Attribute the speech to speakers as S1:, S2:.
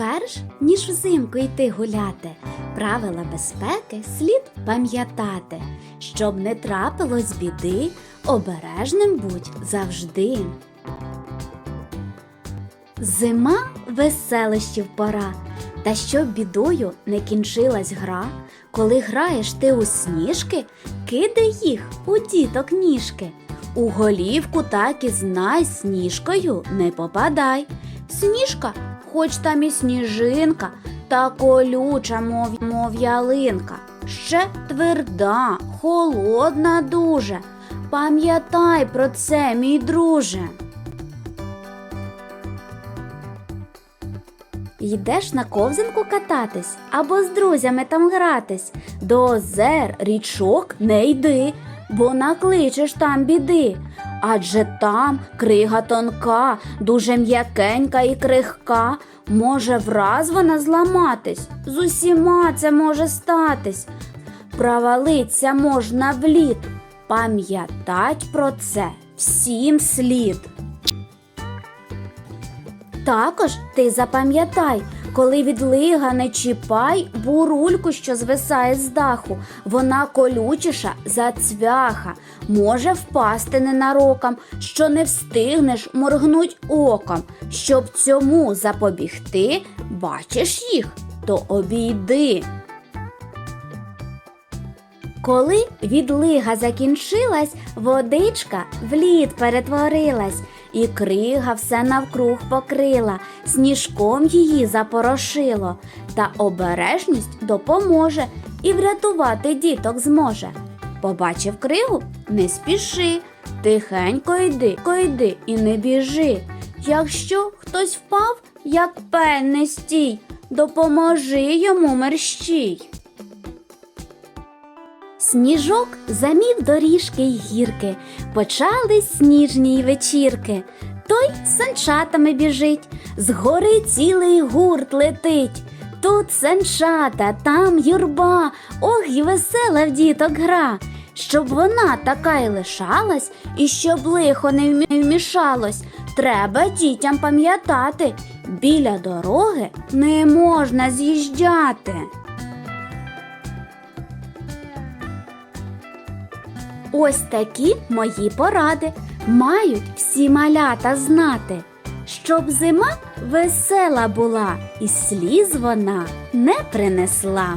S1: Перш ніж взимку йти гуляти, правила безпеки слід пам'ятати, щоб не трапилось біди, обережним будь завжди. Зима веселищів пора, та щоб бідою не кінчилась гра, коли граєш ти у сніжки, кидай їх у діток ніжки. У голівку так і знай, сніжкою не попадай. Сніжка, хоч там і сніжинка, та колюча, мов, мов ялинка. Ще тверда, холодна дуже. Пам'ятай про це, мій друже. Йдеш на ковзанку кататись або з друзями там гратись. До озер, річок не йди, бо накличеш там біди. Адже там крига тонка, дуже м'якенька і крихка. Може враз вона зламатись, з усіма це може статись. Провалиться можна в лід. Пам'ятать про це всім слід. Також ти запам'ятай, коли від лига не чіпай бурульку, що звисає з даху, вона колючіша за цвяха, може впасти ненароком, що не встигнеш моргнуть оком. Щоб цьому запобігти, бачиш їх, то обійди. Коли відлига закінчилась, водичка в лід перетворилась, і крига все навкруг покрила, сніжком її запорошило, та обережність допоможе і врятувати діток зможе. Побачив кригу, не спіши, тихенько йди, йди і не біжи. Якщо хтось впав, як пень не стій, допоможи йому мерщій. Сніжок замів доріжки й гірки, почались сніжні вечірки. Той санчатами біжить, згори цілий гурт летить. Тут санчата, там юрба, ох і весела в діток гра. Щоб вона така й лишалась, і щоб лихо не вмі- вмішалось, треба дітям пам'ятати, біля дороги не можна з'їжджати. Ось такі мої поради мають всі малята знати, щоб зима весела була, і сліз вона не принесла.